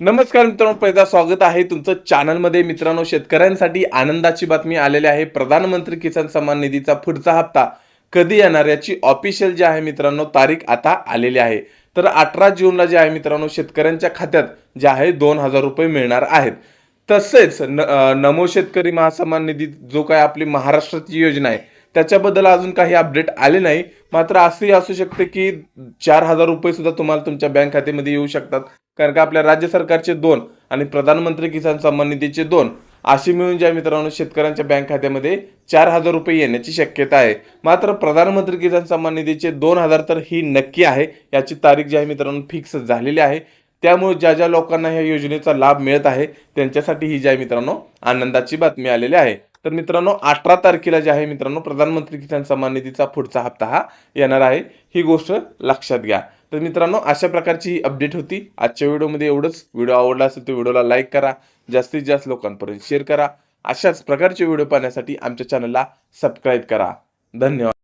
नमस्कार मित्रांनो पहिला स्वागत आहे तुमचं चॅनलमध्ये. मित्रांनो शेतकऱ्यांसाठी आनंदाची बातमी आलेली आहे. प्रधानमंत्री किसान सन्मान निधीचा पुढचा हप्ता कधी येणार याची ऑफिशियल जी आहे मित्रांनो तारीख आता आलेली आहे. तर अठरा जूनला जे आहे मित्रांनो शेतकऱ्यांच्या खात्यात जे आहे दोन हजार रुपये मिळणार आहेत. तसेच न नमो शेतकरी महासन्मान निधी जो काय आपली महाराष्ट्राची योजना आहे त्याच्याबद्दल अजून काही अपडेट आले नाही. मात्र असंही असू शकते की चार हजार रुपये सुद्धा तुम्हाला तुमच्या बँक खात्यामध्ये येऊ शकतात. कारण का आपल्या राज्य सरकारचे दोन आणि प्रधानमंत्री किसान सन्मान निधीचे दोन अशी मिळून ज्या मित्रांनो शेतकऱ्यांच्या बँक खात्यामध्ये चार हजार रुपये येण्याची शक्यता आहे. मात्र प्रधानमंत्री किसान सन्मान निधीचे दोन हजार तर ही नक्की आहे याची तारीख जी आहे मित्रांनो फिक्स झालेली आहे. त्यामुळे ज्या ज्या लोकांना ह्या योजनेचा लाभ मिळत आहे त्यांच्यासाठी ही जी आहे मित्रांनो आनंदाची बातमी आलेली आहे. तर मित्रांनो अठरा तारखेला जे आहे मित्रांनो प्रधानमंत्री किसान सन्मान निधीचा पुढचा हप्ता हा येणार आहे. ही गोष्ट लक्षात घ्या. तर मित्रांनो अशा प्रकारची ही अपडेट होती. आजच्या व्हिडिओमध्ये एवढंच. व्हिडिओ आवडला असेल तर व्हिडिओला लाईक करा. जास्तीत जास्त लोकांपर्यंत शेअर करा. अशाच प्रकारचे व्हिडिओ पाहण्यासाठी आमच्या चॅनलला सबस्क्राईब करा. धन्यवाद.